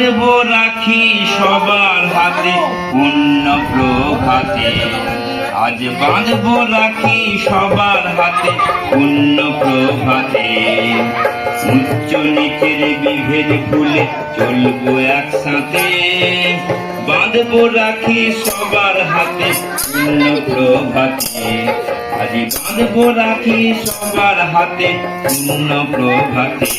বাঁধব রাখি সবার হাতে পুণ্য প্রভাতে। আজ বাঁধব রাখি সবার হাতে পুণ্য প্রভাতে। উচ্চ নিচের বিভেদ ভুলে চলবো একসাথে। বাঁধব রাখি সবার হাতে পুণ্য প্রভাতে। আজ বাঁধব রাখি সবার হাতে পুণ্য প্রভাতে।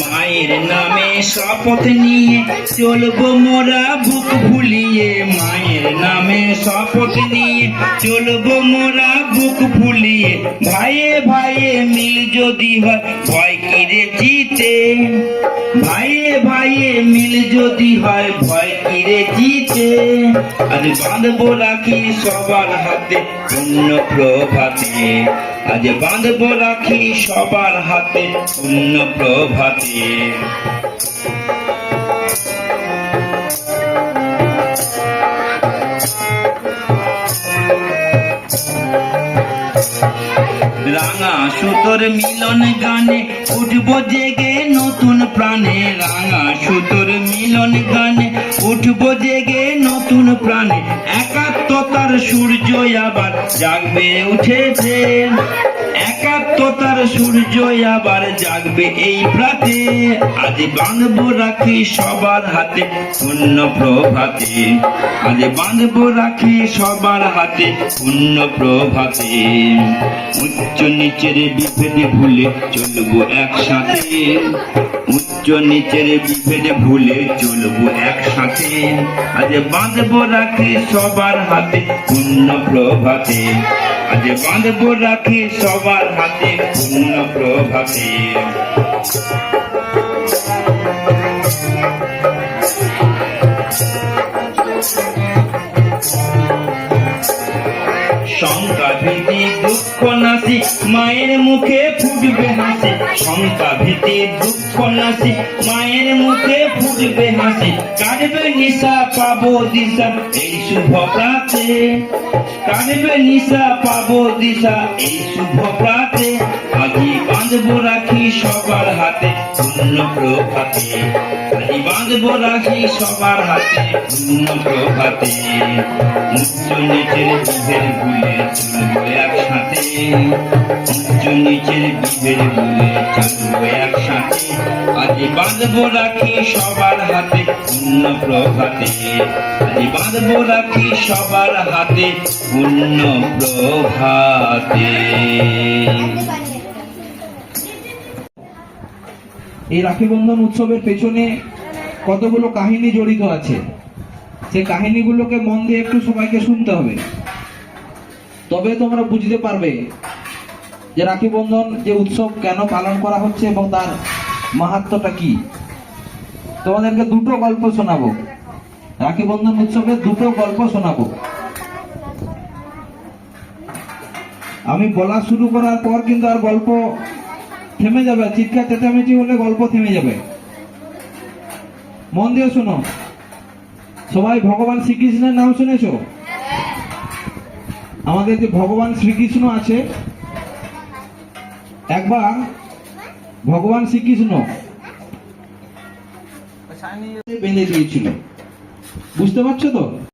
মায়ের নামে শপথ নিয়ে চলবো মোরা বুক ভুলিয়ে মায়ের নামে শপথ নিয়ে চলবো মোরা বুক ভুলিয়ে ভাইয়ে ভাইয়ে মিল যদি হয়, ভয় কিরে জিতে। ভাইয়ে ভাইয়ে মিল যদি হয়, ভয় কিরে জিতে। আজ বাঁধবো রাখি সবার হাতে অন্য প্রভাতে। আজ বাঁধবো রাখি সবার হাতে অন্য প্রভাতে। সুতোর মিলন গানে উঠব জেগে নতুন প্রাণে রাঙা সুতোর মিলন গানে উঠব জেগে নতুন প্রাণে। একাত্মতার সূর্য আবার জাগবে উঠেছে একাত্মতার সূর্য আবার জাগবে এই প্রাতে। আজ রাখি সবার হাতে পুণ্য প্রভাতে। আজ রাখি সবার হাতে পুণ্য প্রভাতে। উচ্চ নিচের বিভেদে ভুলে চলবো একসাথে। উচ্চ নিচের বিভেদে ভুলে চলবো একসাথে। আজ বাঁধবো রাখি সবার হাতে পুণ্য প্রভাতে। আজ বাঁধবো রাখি সবার হাতে পূর্ণ প্রভাতে। শঙ্কা ভীতি দুঃখ নাসি মায়ের মুখে ফুটবে শঙ্কা ভীতি, দুঃখ নাসি মায়ের মুখে ফুটবে হাসি। কাটবে নিশা, পাবো দিশা, এই শুভ প্রাতে। কাটবে নিশা, পাবো দিশা, এই শুভ প্রাতে। বাঁধবো রাখি সবার হাতে, পূর্ণ প্রভাতে। আজি বাঁধবো রাখি সবার হাতে, পূর্ণ প্রভাতে। উচ্চ নিচের বিভেদ ভুলে চলবো একসাথে। উচ্চ নিচের বিভেদ ভুলে চলবো একসাথে। আজি বাঁধবো রাখি সবার হাতে, পূর্ণ প্রভাতে। আজি বাঁধবো রাখি সবার হাতে, পূর্ণ প্রভাতে। এই রাখি বন্ধন উৎসবের পেছনে কতগুলো কাহিনী জড়িত আছে? সেই কাহিনীগুলোকে মন দিয়ে একটু সবাইকে শুনতে হবে। তবে তোমরা বুঝতে পারবে যে রাখি বন্ধন যে উৎসব কেন পালন করা হচ্ছে এবং তার মাহাত্মটা কি। তোমাদেরকে দুটো গল্প শোনাবো। রাখি বন্ধন উৎসবে দুটো গল্প শোনাবো। আমি বলা শুরু করার পর কিন্তু আর গল্প থেমে যাবে চিৎকার চেঁচামেচি হলে গল্প থেমে যাবে। মন দিয়ে শোনো। সবাই ভগবান শ্রীকৃষ্ণের নাম শুনেছ? আমাদের যে ভগবান শ্রীকৃষ্ণ আছে একবার ভগবান শ্রীকৃষ্ণ বেঁধে দিয়েছিল। বুঝতে পারছ তো?